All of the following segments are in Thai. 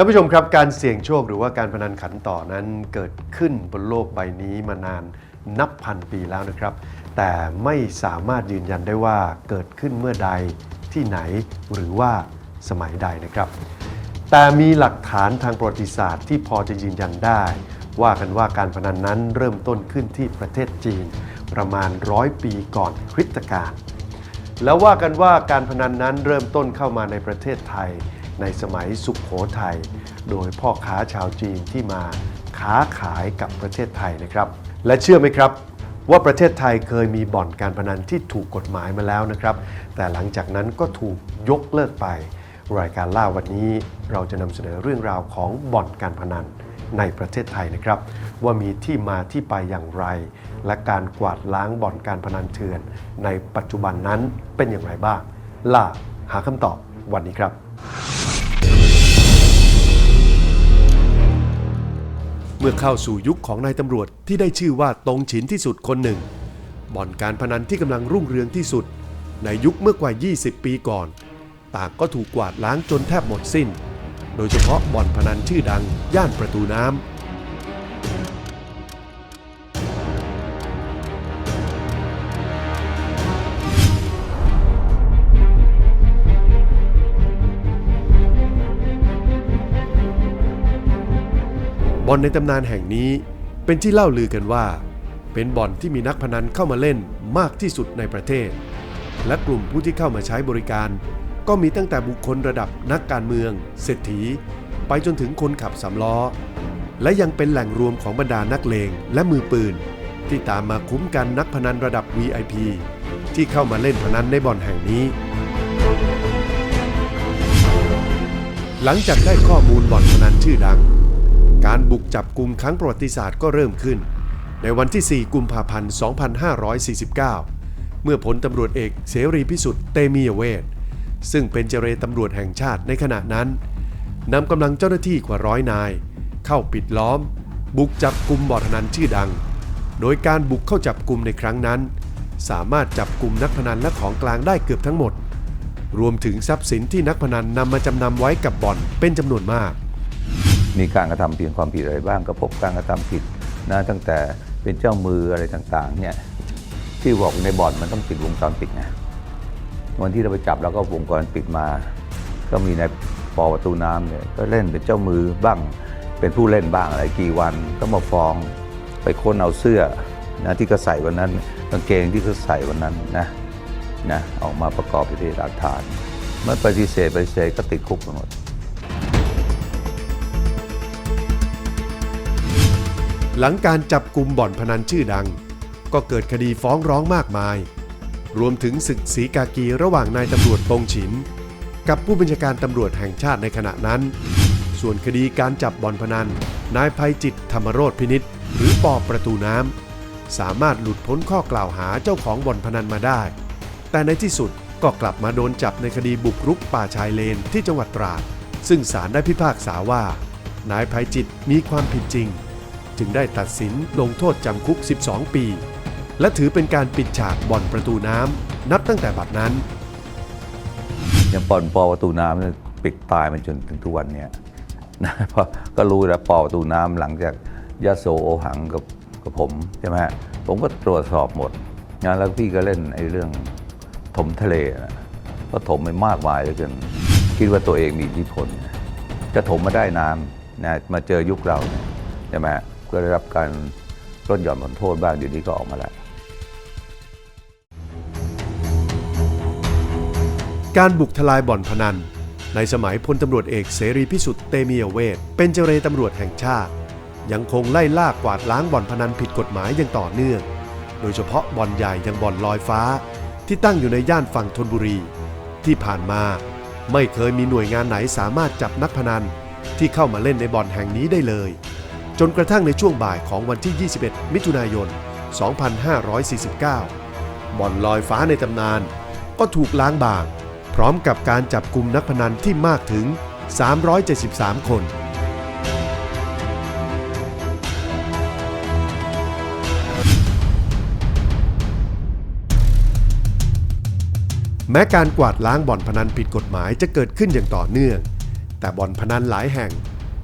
ท่านผู้ชมครับการเสี่ยงโชคหรือว่าการพนันขันต่อนั้นเกิดขึ้นบนโลกใบนี้มานานนับพันปีแล้วนะครับ แต่ไม่สามารถยืนยันได้ว่าเกิดขึ้นเมื่อใดที่ไหนหรือว่าสมัยใดนะครับ แต่มีหลักฐานทางประวัติศาสตร์ที่พอจะยืนยันได้ ว่ากันว่าการพนันนั้นเริ่มต้นขึ้นที่ประเทศจีน ประมาณร้อยปีก่อนคริสตกาล แล้วว่ากันว่าการพนันนั้นเริ่มต้นเข้ามาในประเทศไทย ในสมัยสุขโขทัยโดยพ่อค้าชาวจีนที่มาค้าขายกับประเทศไทยนะครับ และเชื่อไหมครับว่าประเทศไทยเคยมีบ่อนการพนันที่ถูกกฎหมายมาแล้วนะครับ แต่หลังจากนั้นก็ถูกยกเลิกไป รายการล่าวันนี้เราจะนำเสนอเรื่องราวของบ่อนการพนัน ในประเทศไทยนะครับ ว่ามีที่มาที่ไปอย่างไร และการกวาดล้างบ่อนการพนันเถื่อน ในปัจจุบันนั้นเป็นอย่างไรบ้าง ล่าหาคำตอบวันนี้ครับ เมื่อเข้าสู่ยุคของนายตำรวจที่ได้ชื่อว่าตรงฉินที่สุดคนหนึ่ง บ่อนการพนันที่กำลังรุ่งเรืองที่สุด ในยุคเมื่อกว่า 20 ปีก่อน ต่างก็ถูกกวาดล้างจนแทบหมดสิ้น โดยเฉพาะบ่อนพนันชื่อดัง ย่านประตูน้ำบ่อนในตำนานแห่งนี้เป็นที่เล่าลือกันว่า เป็นบ่อนที่มีนักพนันเข้ามาเล่นมากที่สุดในประเทศ และกลุ่มผู้ที่เข้ามาใช้บริการ ก็มีตั้งแต่บุคคลระดับนักการเมือง เศรษฐี ไปจนถึงคนขับสำล้อ และยังเป็นแหล่งรวมของบรรดานักเลงและมือปืน ที่ตามมาคุ้มกันนักพนันระดับ VIP ที่เข้ามาเล่นพนันในบ่อนแห่งนี้ หลังจากได้ข้อมูลบ่อนพนันชื่อดัง การบุกจับกลุ่มครั้งประวัติศาสตร์ก็เริ่มขึ้น ในวันที่ 4 กุมภาพันธ์ 2549 เมื่อผลตำรวจเอกเสรีพิสุทธิ์เตมียเวท ซึ่งเป็นเจรตำรวจแห่งชาติในขณะนั้นนำกำลังเจ้าหน้าที่กว่าร้อยนาย เข้าปิดล้อม บุกจับกลุ่มบ่อนพนันชื่อดัง โดยการบุกเข้าจับกลุ่มในครั้งนั้น สามารถจับกลุ่มนักพนันและของกลางได้เกือบทั้งหมด รวมถึงทรัพย์สินที่นักพนันนำมาจำนำไว้กับบ่อนเป็นจำนวนมาก มีการกระทำผิดความผิดอะไรบ้างก็พบการกระทำผิดนะตั้งแต่เป็นเจ้ามืออะไรต่างๆเนี่ยที่บอกในบ่อนมันต้องติดวงจรปิดไง วันที่เราไปจับเราก็วงจรปิดมา ก็มีในปอประตูน้ำเนี่ยก็เล่นเป็นเจ้ามือบ้างเป็นผู้เล่นบ้างอะไรกี่วันก็มาฟ้องไปค้นเอาเสื้อนะที่เขาใส่วันนั้นกางเกงที่เขาใส่วันนั้นนะนะออกมาประกอบพิธีหลักฐานเมื่อปฏิเสธปฏิเสธก็ติดคุกหมดหลังการจับกลุ่มบ่อนพนันชื่อดัง ก็เกิดคดีฟ้องร้องมากมาย รวมถึงศึกสีกากีระหว่างนายตำรวจตงฉิน กับผู้บัญชาการตำรวจแห่งชาติในขณะนั้น ส่วนคดีการจับบ่อนพนัน นายภัยจิตธรรมโรธพินิษหรือปอบประตูน้ำ สามารถหลุดพ้นข้อกล่าวหาเจ้าของบ่อนพนันมาได้ แต่ในที่สุดก็กลับมาโดนจับในคดีบุกรุกป่าชายเลนที่จังหวัดตราด ซึ่งศาลได้พิพากษาว่า นายภัยจิตมีความผิดจริง จึงได้ตัดสินลงโทษจำคุก 12 ปี และถือเป็นการปิดฉากบ่อนประตูน้ำนับตั้งแต่บัดนั้น อย่างปอนปอประตูน้ำเนี่ยปิดตายมันจนถึงทุกวันเนี้ยนะเพราะก็รู้แล้วปอประตูน้ำหลังจากยาโซโอหังกับกับผมใช่ไหมฮะผมก็ตรวจสอบหมดงานแล้วพี่ก็เล่นไอ้เรื่องถมทะเลนะก็ถมไปมากมายเหลือเกินคิดว่าตัวเองมีอิทธิพลจะถมมาได้น้ำนะมาเจอยุคเราเนี่ยใช่ไหมก็ได้รับการลดหย่อนผ่อนโทษบ้างเดี๋ยวนี้ก็ออกมาแล้ว การบุกทลายบ่อนพนัน ในสมัยพลตำรวจเอกเสรีพิสุทธิ์เตมียเวทเป็นเจรตำรวจแห่งชาติ ยังคงไล่ล่ากวาดล้างบ่อนพนันผิดกฎหมายอย่างต่อเนื่อง โดยเฉพาะบ่อนใหญ่อย่างบ่อนลอยฟ้า ที่ตั้งอยู่ในย่านฝั่งธนบุรี ที่ผ่านมาไม่เคยมีหน่วยงานไหนสามารถจับนักพนันที่เข้ามาเล่นในบ่อนแห่งนี้ได้เลย จนกระทั่งในช่วงบ่ายของวันที่ 21 มิถุนายน 2549 บ่อนลอยฟ้าในตำนาน ก็ถูกล้างบาง ร้อมกับการจับกลุ่มนักพนันที่มากถึง 373 คน แม้การกวาดล้างบ่อนพนันผิดกฎหมายจะเกิดขึ้นอย่างต่อเนื่อง แต่บ่อนพนันหลายแห่ง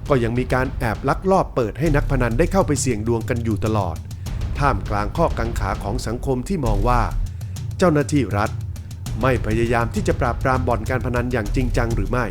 ก็ยังมีการแอบลักลอบเปิดให้นักพนันได้เข้าไปเสี่ยงดวงกันอยู่ตลอด ท่ามกลางข้อกังขาของสังคมที่มองว่า เจ้าหน้าที่รัฐ ไม่พยายามที่จะปราบปรามบ่อนการพนันอย่างจริงจังหรือไม่